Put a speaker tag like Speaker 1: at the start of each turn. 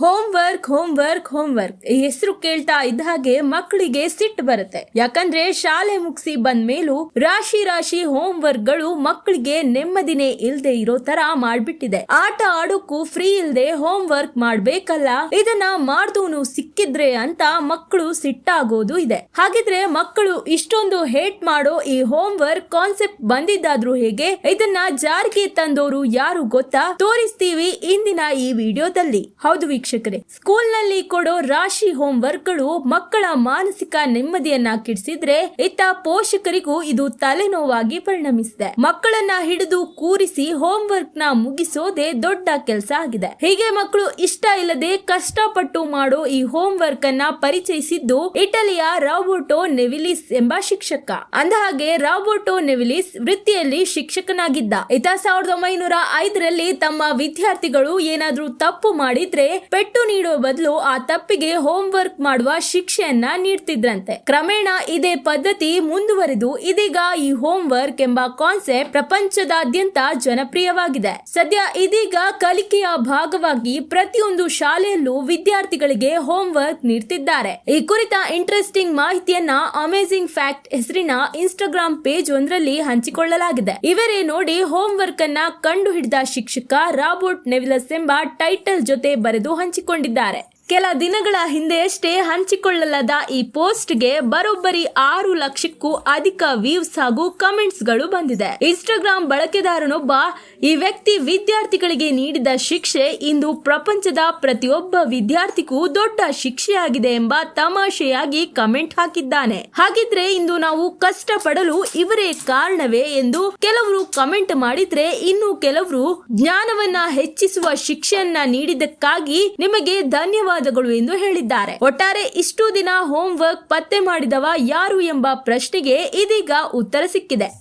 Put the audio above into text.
Speaker 1: Home work homework homework ಈ ಹೆಸರು ಕೇಳ್ತಾ ಇದ್ದ ಹಾಗೆ ಮಕ್ಕಳಿಗೆ ಸಿಟ್ಟು ಬರುತ್ತೆ. ಯಾಕಂದ್ರೆ ಶಾಲೆ ಮುಗಿಸಿ ಬಂದ ಮೇಲೂ ರಾಶಿ ರಾಶಿ ಹೋಮ್ ವರ್ಕ್ಗಳು ಮಕ್ಕಳಿಗೆ ನೆಮ್ಮದಿನೇ ಇಲ್ದೆ ಇರೋ ತರ ಮಾಡ್ಬಿಟ್ಟಿದೆ. ಆಟ ಆಡೋಕ್ಕೂ ಫ್ರೀ ಇಲ್ದೆ ಹೋಮ್ ವರ್ಕ್ ಮಾಡ್ಬೇಕಲ್ಲ, ಇದನ್ನ ಮಾಡ್ದೋನು ಸಿಕ್ಕಿದ್ರೆ ಅಂತ ಮಕ್ಕಳು ಸಿಟ್ಟಾಗೋದು ಇದೆ. ಹಾಗಿದ್ರೆ ಮಕ್ಕಳು ಇಷ್ಟೊಂದು ಹೇಟ್ ಮಾಡೋ ಈ ಹೋಮ್ ವರ್ಕ್ ಕಾನ್ಸೆಪ್ಟ್ ಬಂದಿದ್ದಾದ್ರೂ ಹೇಗೆ, ಇದನ್ನ ಜಾರಿಗೆ ತಂದೋರು ಯಾರು ಗೊತ್ತಾ? ತೋರಿಸ್ತೀವಿ ಇಂದಿನ ಈ ವಿಡಿಯೋದಲ್ಲಿ. ಹೌದು ಸ್ಕೂಲ್ನಲ್ಲಿ ಕೊಡೋ ರಾಶಿ ಹೋಮ್ ವರ್ಕ್ಗಳು ಮಕ್ಕಳ ಮಾನಸಿಕ ನೆಮ್ಮದಿಯನ್ನ ಕಿಡಿಸಿದ್ರೆ ಇತ್ತ ಪೋಷಕರಿಗೂ ಇದು ತಲೆನೋವಾಗಿ ಪರಿಣಮಿಸಿದೆ. ಮಕ್ಕಳನ್ನ ಹಿಡಿದು ಕೂರಿಸಿ ಹೋಮ್ ವರ್ಕ್ನ ಮುಗಿಸೋದೇ ದೊಡ್ಡ ಕೆಲಸ ಆಗಿದೆ. ಹೀಗೆ ಮಕ್ಕಳು ಇಷ್ಟ ಇಲ್ಲದೆ ಕಷ್ಟಪಟ್ಟು ಮಾಡೋ ಈ ಹೋಮ್ ವರ್ಕ್ ಅನ್ನ ಪರಿಚಯಿಸಿದ್ದು ಇಟಲಿಯ ರಾಬೋಟೋ ನೆವಿಲಿಸ್ ಎಂಬ ಶಿಕ್ಷಕ. ಅಂದಹಾಗೆ, ರಾಬೋಟೋ ನೆವಿಲಿಸ್ ವೃತ್ತಿಯಲ್ಲಿ ಶಿಕ್ಷಕನಾಗಿದ್ದ. ಇತ ಸಾವಿರದ ಒಂಬೈನೂರ ಐದರಲ್ಲಿ ತಮ್ಮ ವಿದ್ಯಾರ್ಥಿಗಳು ಏನಾದ್ರೂ ತಪ್ಪು ಮಾಡಿದ್ರೆ ಪೆಟ್ಟು ನೀಡುವ ಬದಲು ಆ ತಪ್ಪಿಗೆ ಹೋಮ್ ವರ್ಕ್ ಮಾಡುವ ಶಿಕ್ಷೆಯನ್ನ ನೀಡ್ತಿದ್ರಂತೆ. ಕ್ರಮೇಣ ಇದೇ ಪದ್ಧತಿ ಮುಂದುವರೆದು ಇದೀಗ ಈ ಹೋಮ್ ವರ್ಕ್ ಎಂಬ ಕಾನ್ಸೆಪ್ಟ್ ಪ್ರಪಂಚದಾದ್ಯಂತ ಜನಪ್ರಿಯವಾಗಿದೆ. ಸದ್ಯ ಇದೀಗ ಕಲಿಕೆಯ ಭಾಗವಾಗಿ ಪ್ರತಿಯೊಂದು ಶಾಲೆಯಲ್ಲೂ ವಿದ್ಯಾರ್ಥಿಗಳಿಗೆ ಹೋಮ್ ವರ್ಕ್ ನೀಡ್ತಿದ್ದಾರೆ. ಈ ಕುರಿತ ಇಂಟ್ರೆಸ್ಟಿಂಗ್ ಮಾಹಿತಿಯನ್ನ ಅಮೇಜಿಂಗ್ ಫ್ಯಾಕ್ಟ್ ಹೆಸರಿನ ಇನ್ಸ್ಟಾಗ್ರಾಮ್ ಪೇಜ್ ಒಂದರಲ್ಲಿ ಹಂಚಿಕೊಳ್ಳಲಾಗಿದೆ. ಇವರೇ ನೋಡಿ ಹೋಮ್ ವರ್ಕ್ ಅನ್ನ ಕಂಡು ಹಿಡಿದ ಶಿಕ್ಷಕ ರಾಬರ್ಟ್ ನೆವಿಲಸ್ ಎಂಬ ಟೈಟಲ್ ಜೊತೆ ಬರೆದು ಹಂಚಿಕೊಂಡಿದ್ದಾರೆ. ಕೆಲ ದಿನಗಳ ಹಿಂದೆಯಷ್ಟೇ ಹಂಚಿಕೊಳ್ಳಲಾದ ಈ ಪೋಸ್ಟ್ಗೆ ಬರೋಬ್ಬರಿ ಆರು ಲಕ್ಷಕ್ಕೂ ಅಧಿಕ ವ್ಯೂಸ್ ಹಾಗೂ ಕಮೆಂಟ್ಸ್ಗಳು ಬಂದಿದೆ. ಇನ್ಸ್ಟಾಗ್ರಾಮ್ ಬಳಕೆದಾರನೊಬ್ಬ ಈ ವ್ಯಕ್ತಿ ವಿದ್ಯಾರ್ಥಿಗಳಿಗೆ ನೀಡಿದ ಶಿಕ್ಷೆ ಇಂದು ಪ್ರಪಂಚದ ಪ್ರತಿಯೊಬ್ಬ ವಿದ್ಯಾರ್ಥಿಗೂ ದೊಡ್ಡ ಶಿಕ್ಷೆಯಾಗಿದೆ ಎಂಬ ತಮಾಷೆಯಾಗಿ ಕಮೆಂಟ್ ಹಾಕಿದ್ದಾನೆ. ಹಾಗಿದ್ರೆ ಇಂದು ನಾವು ಕಷ್ಟಪಡಲು ಇವರೇ ಕಾರಣವೇ ಎಂದು ಕೆಲವರು ಕಮೆಂಟ್ ಮಾಡಿದ್ರೆ ಇನ್ನು ಕೆಲವರು ಜ್ಞಾನವನ್ನ ಹೆಚ್ಚಿಸುವ ಶಿಕ್ಷೆಯನ್ನ ನೀಡಿದ್ದಕ್ಕಾಗಿ ನಿಮಗೆ ಧನ್ಯವಾದಗಳು ಎಂದು ಹೇಳಿದ್ದಾರೆ. ಒಟ್ಟಾರೆ ಇಷ್ಟು ದಿನ ಹೋಮ್ ವರ್ಕ್ ಪತ್ತೆ ಮಾಡಿದವ ಯಾರು ಎಂಬ ಪ್ರಶ್ನೆಗೆ ಇದೀಗ ಉತ್ತರ ಸಿಕ್ಕಿದೆ.